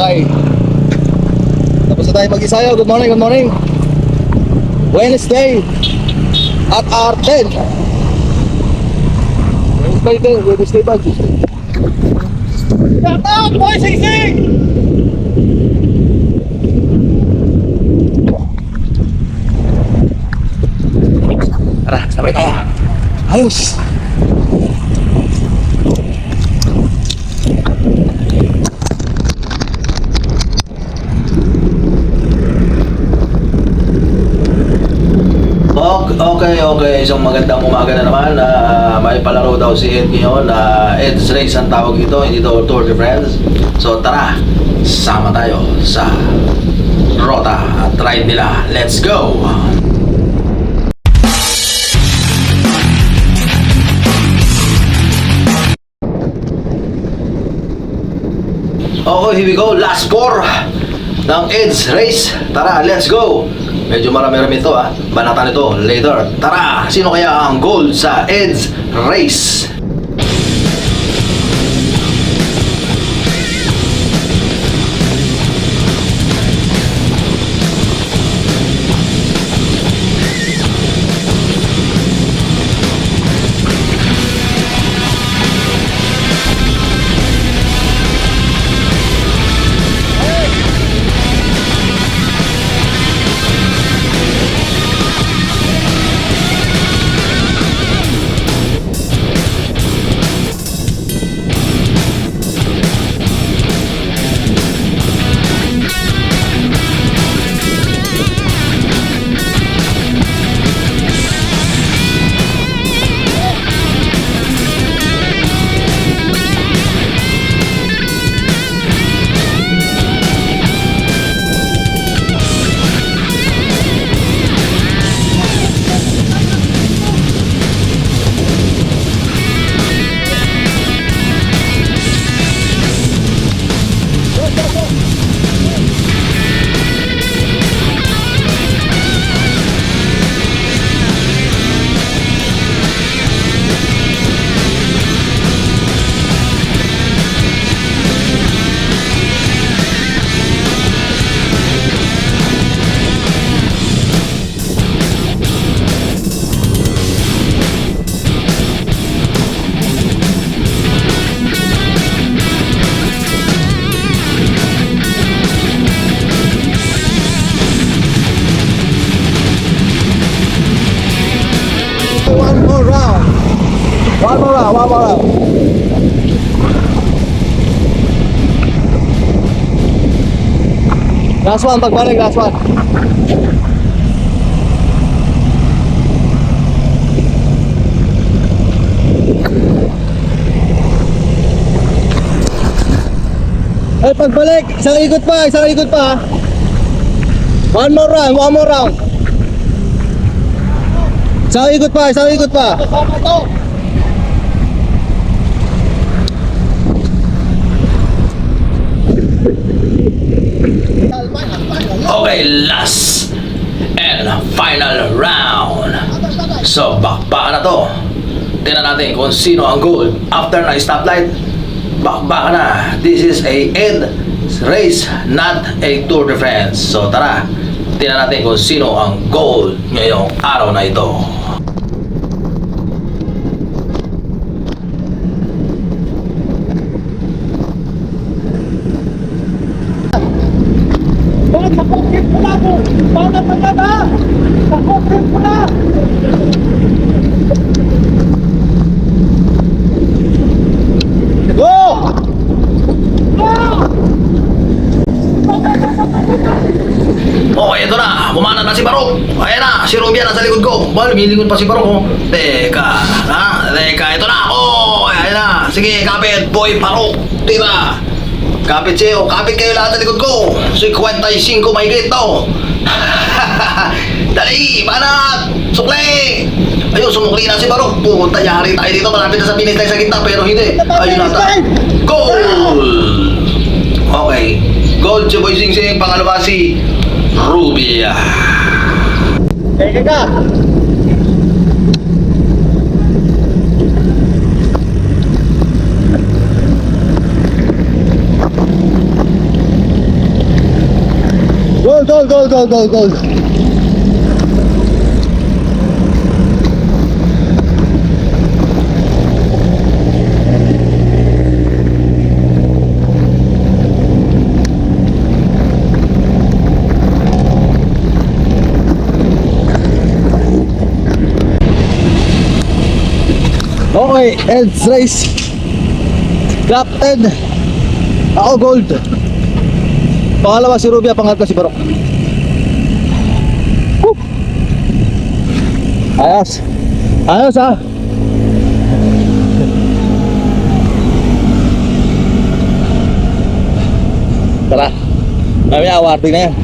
Okay. Tapos na tayo mag-isayaw. Good morning, good morning. Wednesday at R10. Wednesday din, Wednesday ba? Shout out, boy, sing-sing! Tara, sabay tayo. Ayos! Okay. Isang magandang umaga na naman. na may palaro daw si Ed ngayon. na Ed's Race ang tawag ito, hindi daw Tour de France. So tara, sama tayo sa rota at ride nila. Let's go! Okay, here we go. Last four ng Ed's Race. Tara, let's go! Medyo marami-rami ito ah. Banatan ito later. Tara, sino kaya ang gold sa Ed's Race? One more round. Last one, pagbalik, last one. Eh, pagbalik, isang ikot pa, isang ikot pa. One more round, one more round. Isang ikot pa, isang ikot pa. Okay, last and final round. So, bakbakan na to. Tingnan natin kung sino ang gold. After na stoplight, bakbakan na. This is a end race, not a Tour de France. So, tara. Tingnan natin kung sino ang gold ngayong araw na ito. Na na? Sakopin mo na! Go! Okay, ito na. Bumana na si Barok. Ayan na, si Rubia nasa likod ko. Ba, lumilingon pa si Barok. Oh. Teka, ha? Teka, ito na. Oh, ayan na. Sige, kapit. Boy, Barok. Diba? Kapit siyo. Kapit kayo lahat sa likod ko. 55 mahigit to. Dali, banat! Sukli! Ayun, sumukli na si Barok. Puta, yari tayo dito. Malapit na sa tayo sa gitna, pero hindi. Ayun na tayo. Goal! Okay. Gold si Boy Sing Sing. Pangalawa si Rubia. Teka ka! Gold, gold, gold. Okay, Ed's race. Captain. Ako gold. Pangalawa si Rubia, pangatlo si Barok. Ayos. Ayos ha. Tara. Mamaya awarding na yan.